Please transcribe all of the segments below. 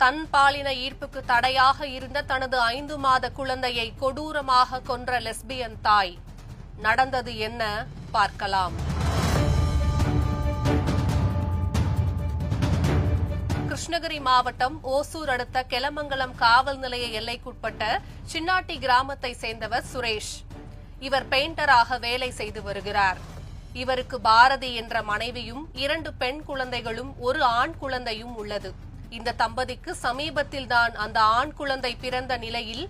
தன் பாலின ஈர்ப்புக்கு தடையாக இருந்த தனது ஐந்து மாத குழந்தையை கொடூரமாக கொன்ற லெஸ்பியன் தாய். நடந்தது என்ன? பார்க்கலாம். கிருஷ்ணகிரி மாவட்டம் ஓசூர் அடுத்த கெலமங்கலம் காவல் நிலைய எல்லைக்குட்பட்ட சின்னாட்டி கிராமத்தை சேர்ந்தவர் சுரேஷ். இவர் பெயிண்டராக வேலை செய்து வருகிறார். இவருக்கு பாரதி என்ற மனைவியும் இரண்டு பெண் குழந்தைகளும் ஒரு ஆண் குழந்தையும் உள்ளது. இந்த தம்பதிக்கு சமீபத்தில் தான் அந்த ஆண் குழந்தை பிறந்த நிலையில்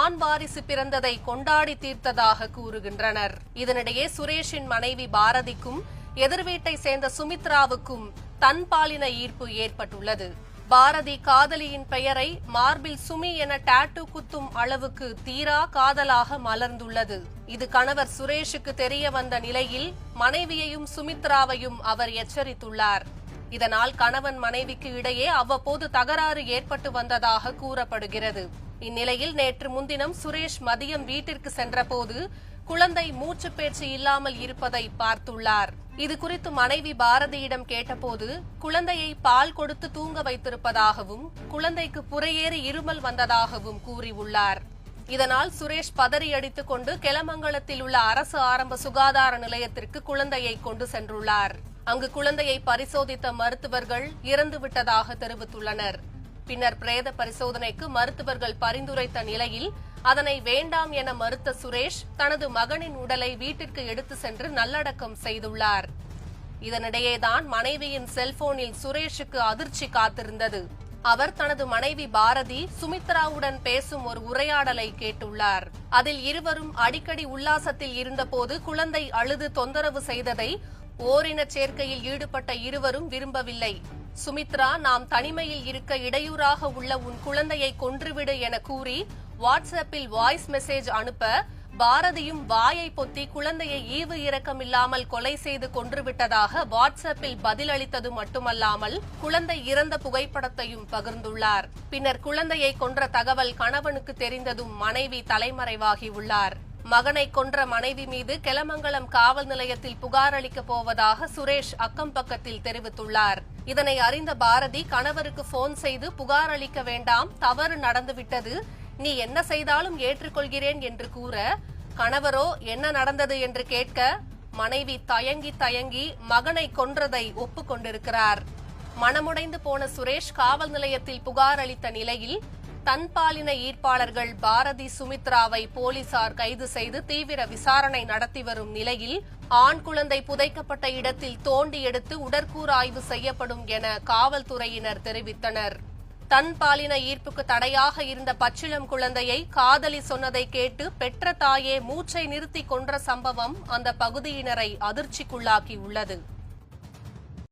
ஆண் வாரிசு பிறந்ததை கொண்டாடி தீர்த்ததாக கூறுகின்றனர். இதனிடையே சுரேஷின் மனைவி பாரதிக்கும் எதிர் வீட்டை சேர்ந்த சுமித்ராவுக்கும் தன் பாலின ஈர்ப்பு ஏற்பட்டுள்ளது. பாரதி காதலியின் பெயரை மார்பில் சுமி என டாட்டூ குத்தும் அளவுக்கு தீரா காதலாக மலர்ந்துள்ளது. இது கணவர் சுரேஷுக்கு தெரிய வந்த நிலையில் மனைவியையும் சுமித்ராவையும் அவர் எச்சரித்துள்ளார். இதனால் கணவன் மனைவிக்கு இடையே அவ்வப்போது தகராறு ஏற்பட்டு வந்ததாக கூறப்படுகிறது. இந்நிலையில் நேற்று முன்தினம் சுரேஷ் மதியம் வீட்டிற்கு சென்றபோது குழந்தை மூச்சு பேச்சு இல்லாமல் இருப்பதை பார்த்துள்ளார். இது குறித்து மனைவி பாரதியிடம் கேட்டபோது குழந்தையை பால் கொடுத்து தூங்க வைத்திருப்பதாகவும் குழந்தைக்கு புறையேறி இருமல் வந்ததாகவும் கூறியுள்ளார். இதனால் சுரேஷ் பதறி அடித்துக் கொண்டு கெலமங்கலத்தில் உள்ள அரசு ஆரம்ப சுகாதார நிலையத்திற்கு குழந்தையை கொண்டு சென்றுள்ளார். அங்கு குழந்தையை பரிசோதித்த மருத்துவர்கள் இறந்துவிட்டதாக தெரிவித்துள்ளனர். பின்னர் பிரேத பரிசோதனைக்கு மருத்துவர்கள் பரிந்துரைத்த நிலையில் அதனை வேண்டாம் என மறுத்த சுரேஷ் தனது மகனின் உடலை வீட்டிற்கு எடுத்து சென்று நல்லடக்கம் செய்துள்ளார். இதனிடையேதான் மனைவியின் செல்போனில் சுரேஷுக்கு அதிர்ச்சி காத்திருந்தது. அவர் தனது மனைவி பாரதி சுமித்ராவுடன் பேசும் ஒரு உரையாடலை கேட்டுள்ளார். அதில் இருவரும் அடிக்கடி உல்லாசத்தில் இருந்தபோது குழந்தை அழுது தொந்தரவு செய்ததை ஓரின சேர்க்கையில் ஈடுபட்ட இருவரும் விரும்பவில்லை. சுமித்ரா நாம் தனிமையில் இருக்க இடையூறாக உள்ள உன் குழந்தையை கொன்றுவிடு என கூறி வாட்ஸ்அப்பில் வாய்ஸ் மெசேஜ் அனுப்ப பாரதியும் வாயை பொத்தி குழந்தையை ஈவு இரக்கமில்லாமல் கொலை செய்து கொன்றுவிட்டதாக வாட்ஸ்அப்பில் பதிலளித்தது மட்டுமல்லாமல் குழந்தை இறந்த புகைப்படத்தையும் பகிர்ந்துள்ளார். பின்னர் குழந்தையை கொன்ற தகவல் கணவனுக்கு தெரிந்ததும் மனைவி தலைமறைவாகியுள்ளார் மகனை கொன்ற மனைவி மீது கெலமங்கலம் காவல் நிலையத்தில் புகார் அளிக்கப் போவதாக சுரேஷ் அக்கம் பக்கத்தில் தெரிவித்துள்ளார். இதனை அறிந்த பாரதி கணவருக்கு போன் செய்து புகார் அளிக்க வேண்டாம் தவறு நடந்துவிட்டது. நீ என்ன செய்தாலும் ஏற்றுக்கொள்கிறேன் என்று கூற கணவரோ என்ன நடந்தது என்று கேட்க மனைவி தயங்கி தயங்கி மகனை கொன்றதை ஒப்புக்கொண்டிருக்கிறார். மனமுடைந்து போன சுரேஷ் காவல் நிலையத்தில் புகார் அளித்த நிலையில் தன்பாலின ஈர்ப்பாளர்கள் பாரதி சுமித்ராவை போலீசார் கைது செய்து தீவிர விசாரணை நடத்தி வரும் நிலையில் ஆண் குழந்தை புதைக்கப்பட்ட இடத்தில் தோண்டி எடுத்து உடற்கூறாய்வு செய்யப்படும் என காவல்துறையினர் தெரிவித்தனர். தன்பாலின ஈர்ப்புக்கு தடையாக இருந்த பச்சிளம் குழந்தையை காதலி சொன்னதை கேட்டு பெற்ற தாயே மூச்சை நிறுத்தி கொன்ற சம்பவம் அந்த பகுதியினரை அதிர்ச்சிக்குள்ளாக்கியுள்ளது.